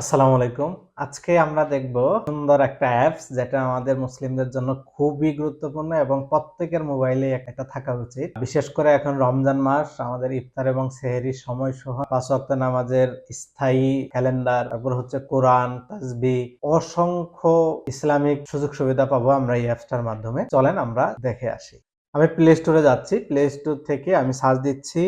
আসসালামু আলাইকুম। আজকে আমরা দেখব সুন্দর একটা অ্যাপস যেটা আমাদের মুসলিমদের জন্য খুবই গুরুত্বপূর্ণ এবং প্রত্যেকের মোবাইলে একটা থাকা উচিত। বিশেষ করে এখন রমজান মাস, আমাদের ইফতার এবং সেহেরির সময় সহ পাঁচ ওয়াক্ত নামাজের স্থায়ী ক্যালেন্ডার তারপর হচ্ছে কোরআন, তাসবি, অসংখ্য ইসলামিক সুযোগ সুবিধা পাবো আমরা এই অ্যাপসটার মাধ্যমে। চলেন আমরা দেখে আসি। আমি প্লে স্টোরে যাচ্ছি। প্লে স্টোর থেকে আমি সার্চ দিচ্ছি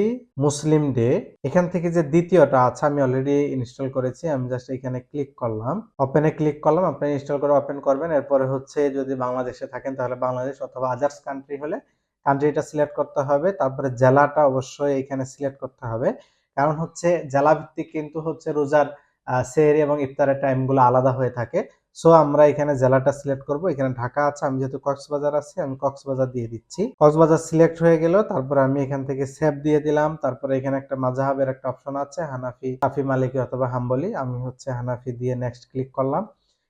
মুসলিম ডে এখান থেকে যে দ্বিতীয়টা আছে, আমি অলরেডি ইনস্টল করেছি। আমি জাস্ট এখানে ক্লিক করলাম। ওপেনে ক্লিক করলাম। আপনি ইনস্টল করে ওপেন করবেন। এরপরে হচ্ছে যদি বাংলাদেশে থাকেন, তাহলে বাংলাদেশ অথবা আদার্স কান্ট্রি হলে কান্ট্রিটা সিলেক্ট করতে হবে। তারপরে জেলাটা অবশ্যই এখানে সিলেক্ট করতে হবে। কারণ হচ্ছে জেলা ভিত্তিক কিন্তু হচ্ছে রোজার সের এবং ইফতারের টাইমগুলো আলাদা হয়ে থাকে। সো আমরা এখানে জেলাটা সিলেক্ট করব। এখানে ঢাকা আছে, আমি যেহেতু কক্সবাজার আছে, আমি কক্সবাজার দিয়ে দিচ্ছি। কক্সবাজার সিলেক্ট হয়ে গেল, তারপরে আমি এখান থেকে সেভ দিয়ে দিলাম। তারপরে এখানে একটা মাজাহাবের একটা অপশন আছে, হানাফি হাফি মালিকি অথবা হাম্বলি। আমি হচ্ছে হানাফি দিয়ে নেক্সট ক্লিক করলাম।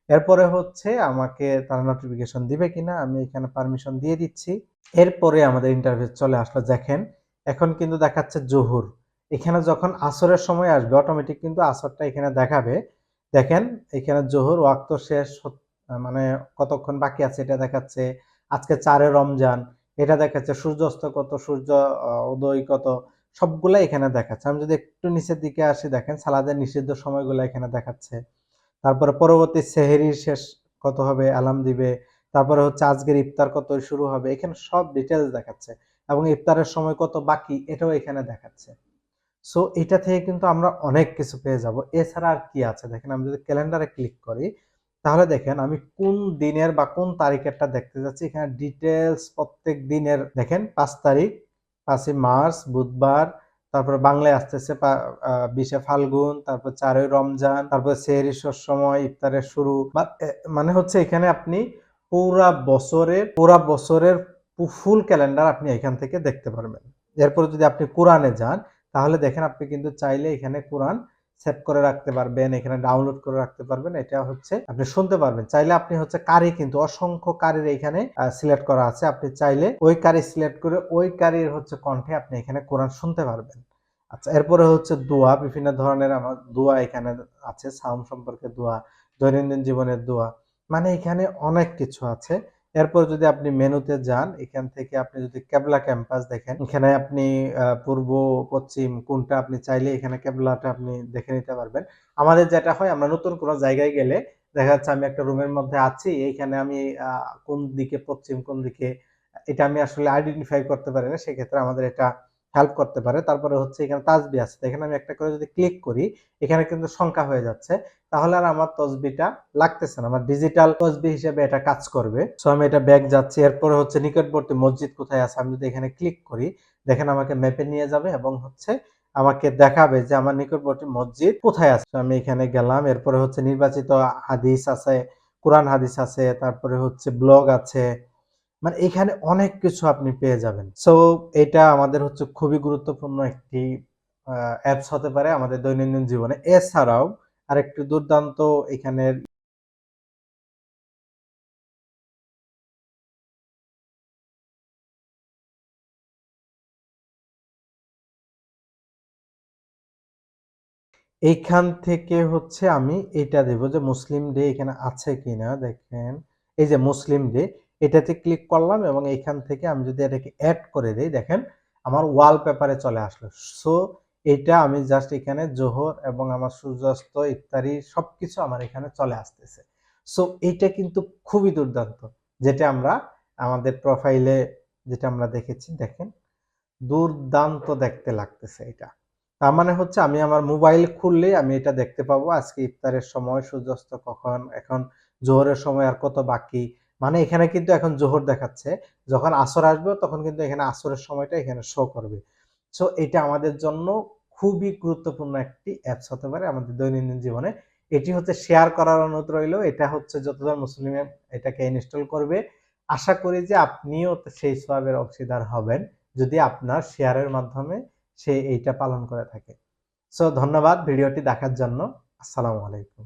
এরপরে হচ্ছে আমাকে তারা নোটিফিকেশন দিবে কিনা, আমি এখানে পারমিশন দিয়ে দিচ্ছি। এরপরে আমাদের ইন্টারভিউ চলে আসলো, দেখেন। এখন কিন্তু দেখাচ্ছে জহুর। এখানে যখন আসরের সময় আসবে অটোমেটিক কিন্তু আসরটা এখানে দেখাবে। দেখেন, এখানে জোহর ওয়াক্ত শেষ মানে কতক্ষণ বাকি আছে এটা দেখাচ্ছে। আজকে চারে রমজান, এটা দেখাচ্ছে সূর্যাস্ত কত, সূর্য উদয় কত, সবগুলা এখানে দেখাচ্ছে। আমি যদি একটু নিচের দিকে আসি, দেখেন সালাদের নিষিদ্ধ সময়গুলো এখানে দেখাচ্ছে। তারপরে পরবর্তী সেহেরির শেষ কত হবে আলাম দিবে। তারপরে হচ্ছে আজকের ইফতার কত শুরু হবে, এখানে সব ডিটেলস দেখাচ্ছে। এবং ইফতারের সময় কত বাকি, এটাও এখানে দেখাচ্ছে। সো এটা থেকে কিন্তু আমরা অনেক কিছু পেয়ে যাব। এছাড়া আর কি আছে? দেখেন, আমি যদি ক্যালেন্ডারে ক্লিক করি, তাহলে দেখেন, আমি কোন দিনের বা কোন তারিখেরটা দেখতে যাচ্ছি। এখানে ডিটেলস প্রত্যেক দিনের, দেখেন, পাঁচ তারিখ, পাঁচই মার্চ, বুধবার, তারপরে বাংলায় আসতেছে বিশে ফাল্গুন, তারপর চারই রমজান, তারপর সেহরি সময় ইফতারের শুরু। মানে হচ্ছে এখানে আপনি পুরা বছরের পুরা বছরের ফুল ক্যালেন্ডার আপনি এখান থেকে দেখতে পারবেন। এরপর যদি আপনি কোরআনে যান তাহলে দেখেন আপনি কিন্তু চাইলে এখানে কোরআন সেভ করে রাখতে পারবেন, এখানে ডাউনলোড করে রাখতে পারবেন। এটা হচ্ছে আপনি শুনতে পারবেন। চাইলে আপনি হচ্ছে কারি কিন্তু অসংখ্য কারির এখানে সিলেক্ট করা আছে। আপনি চাইলে ওই কারি সিলেক্ট করে ওই কারির হচ্ছে কণ্ঠে আপনি এখানে কোরআন শুনতে পারবেন। আচ্ছা এরপরে হচ্ছে দোয়া, বিভিন্ন ধরনের আমার দোয়া এখানে আছে, সাউন্ড সম্পর্কে দোয়া, দৈনন্দিন জীবনের দোয়া। মানে এখানে অনেক কিছু আছে। এরপর যদি আপনি মেনুতে যান, এখান থেকে আপনি যদি কেবলা ক্যাম্পাস দেখেন, এখানে আপনি পূর্ব, পশ্চিম কোনটা আপনি চাইলে এখানে কেবলাটা আপনি দেখে নিতে পারবেন। আমাদের যেটা হয়, আমরা নতুন কোনো জায়গায় গেলে দেখা যাচ্ছে আমি একটা রুমের মধ্যে আছি, এইখানে আমি কোন দিকে পশ্চিম, কোন দিকে, এটা আমি আসলে আইডেন্টিফাই করতে পারি না। সেক্ষেত্রে আমাদের এটা হেল্প করতে পারে। তারপরে হচ্ছে এখানে তাজবি আছে। এখানে আমি একটা করে যদি ক্লিক করি, এখানে কিন্তু সংখ্যা হয়ে যাচ্ছে। তাহলে আর আমার তসবিটা লাগতেছে না। আমার ডিজিটাল তসবি হিসেবে এটা কাজ করবে। সো আমি এটা ব্যাগ যাচ্ছি। এরপরে হচ্ছে নিকটবর্তী মসজিদ কোথায় আছে? আমি যদি এখানে ক্লিক করি, দেখেন আমাকে ম্যাপে নিয়ে যাবে এবং হচ্ছে আমাকে দেখাবে যে আমার নিকটবর্তী মসজিদ কোথায় আছে। আমি এখানে গেলাম। এরপরে হচ্ছে নির্বাচিত হাদিস আছে, কোরআন হাদিস আছে, তারপরে হচ্ছে ব্লগ আছে মানে এখানে অনেক কিছু আপনি পেয়ে যাবেন। সো এটা আমাদের হচ্ছে খুবই গুরুত্বপূর্ণ একটি অ্যাপস হতে পারে আমাদের দৈনন্দিন জীবনে। এছাড়াও আরেকটি দুর্দান্ত এখানের এইখান থেকে হচ্ছে আমি এটা দেব যে মুসলিম ডে এখানে আছে কিনা, দেখেন। এই যে মুসলিম ডে এটাতে ক্লিক করলাম এবং এইখান থেকে আমি যদি এটাকে অ্যাড করে দিই, দেখেন আমার ওয়ালপেপারে চলে আসলো। সো এটা আমি জাস্ট এখানে জোহর এবং আমার সূর্যাস্ত ইত্যাদি সব কিছু আমার এখানে চলে আসতেছে। সো এটা কিন্তু খুবই দুর্দান্ত। যেটা আমরা আমাদের প্রোফাইলে যেটা আমরা দেখেছি, দেখেন দুর্দান্ত দেখতে লাগতেছে এটা। তার মানে হচ্ছে আমি আমার মোবাইল খুললে আমি এটা দেখতে পাবো, আজকে ইফতারের সময় সূর্যাস্ত কখন, এখন জোহরের সময় আর কত বাকি। মানে এখানে কিন্তু এখন জোহর দেখাচ্ছে। যখন আসর আসবে, তখন কিন্তু এখানে আসরের সময়টা এখানে শো করবে। সো এটা আমাদের জন্য খুবই গুরুত্বপূর্ণ একটি অ্যাপস হতে পারে আমাদের দৈনন্দিন জীবনে। এটি হচ্ছে শেয়ার করার অনুরোধ রইল। এটা হচ্ছে যতজন মুসলিম এটাকে ইনস্টল করবে। আশা করি যে আপনিও সেই সোয়াবের অংশীদার হবেন, যদি আপনার শেয়ারের মাধ্যমে সে এইটা পালন করে থাকে। সো ধন্যবাদ ভিডিওটি দেখার জন্য। আসসালামু আলাইকুম।